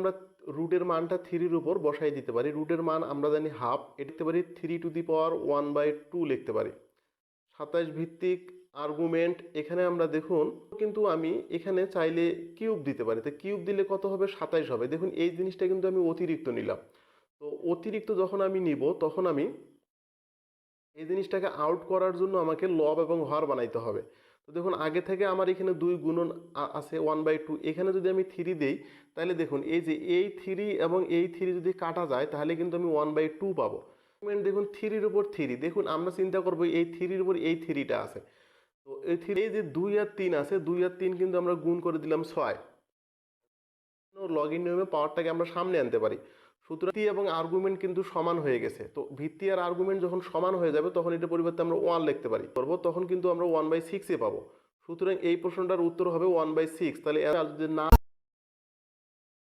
আমরা রুটের মানটা থ্রির উপর বসাই দিতে পারি। রুটের মান আমরা জানি হাফ, এটা লিখতে পারি three to the power one by two লিখতে পারি। সাতাশ ভিত্তিক আর্গুমেন্ট এখানে আমরা দেখুন, কিন্তু আমি এখানে চাইলে কিউব দিতে পারি। তো কিউব দিলে কত হবে? সাতাইশ হবে। দেখুন, এই জিনিসটা কিন্তু আমি অতিরিক্ত নিলাম। তো অতিরিক্ত যখন আমি নিব, তখন আমি এই জিনিসটাকে আউট করার জন্য আমাকে লব এবং হর বানাইতে হবে। তো দেখুন, আগে থেকে আমার এখানে দুই গুণন আছে ওয়ান বাই টু এখানে যদি আমি থ্রি দেই, তাহলে দেখুন, এই যে এই থ্রি এবং এই থ্রি যদি কাটা যায়, তাহলে কিন্তু আমি ওয়ান বাই টু পাবো। দেখুন থ্রির উপর থ্রি দেখুন, আমরা চিন্তা করব, এই থ্রির উপর এই থ্রিটা আছে। তো এই থ্রি এই যে দুই আর তিন আছে, দুই আর তিন কিন্তু আমরা গুণ করে দিলাম ছয়। লগ ইন নিয়মে পাওয়ারটাকে আমরা সামনে আনতে পারি। সুতরাং এবং আর্গুমেন্ট কিন্তু সমান হয়ে গেছে। তো ভিত্তি আর আর্গুমেন্ট যখন সমান হয়ে যাবে, তখন এটা পরিবর্তে আমরা ওয়ান লিখতে পারি। করব, তখন কিন্তু আমরা ওয়ান বাই সিক্সে পাবো। সুতরাং এই প্রশ্নটার উত্তর হবে ওয়ান বাই সিক্স তাহলে যদি না